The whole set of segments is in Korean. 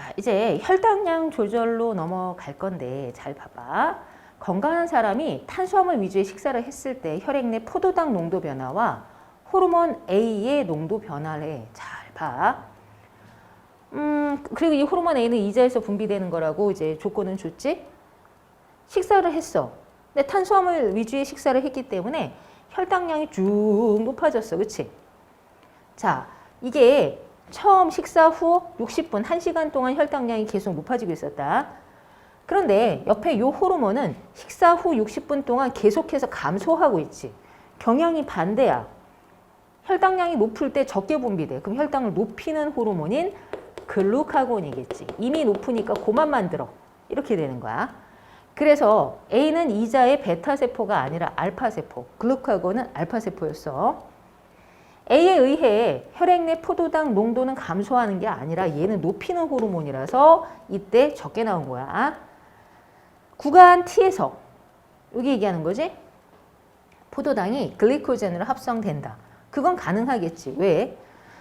자, 이제 혈당량 조절로 넘어갈 건데 잘 봐봐. 건강한 사람이 탄수화물 위주의 식사를 했을 때 혈액 내 포도당 농도 변화와 호르몬 A의 농도 변화를 해. 잘 봐. 음, 그리고 이 호르몬 A는 이자에서 분비되는 거라고 이제 조건은 줬지? 식사를 했어. 근데 탄수화물 위주의 식사를 했기 때문에 혈당량이 쭉 높아졌어. 그치? 자, 이게 처음 식사 후 60분, 1시간 동안 혈당량이 계속 높아지고 있었다. 그런데 옆에 이 호르몬은 식사 후 60분 동안 계속해서 감소하고 있지. 경향이 반대야. 혈당량이 높을 때 적게 분비돼. 그럼 혈당을 높이는 호르몬인 글루카곤이겠지. 이미 높으니까 고만 만들어. 이렇게 되는 거야. 그래서 A는 이자의 베타 세포가 아니라 알파 세포, 글루카곤은 알파 세포였어. A에 의해 혈액 내 포도당 농도는 감소하는 게 아니라 얘는 높이는 호르몬이라서 이때 적게 나온 거야. 구간 T에서 여기 얘기하는 거지? 포도당이 글리코젠으로 합성된다. 그건 가능하겠지. 왜?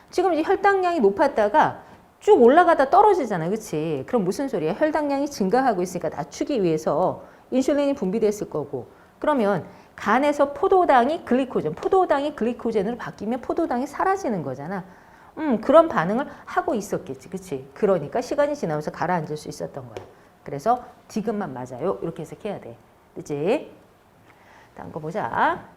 지금 이제 혈당량이 높았다가 쭉 올라가다 떨어지잖아. 그치? 그럼 무슨 소리야? 혈당량이 증가하고 있으니까 낮추기 위해서 인슐린이 분비됐을 거고. 그러면 간에서 포도당이 글리코젠, 포도당이 글리코젠으로 바뀌면 포도당이 사라지는 거잖아. 음, 그런 반응을 하고 있었겠지. 그치? 그러니까 시간이 지나면서 가라앉을 수 있었던 거야. 그래서 디귿만 맞아요. 이렇게 해석해야 돼. 그치? 다음 거 보자.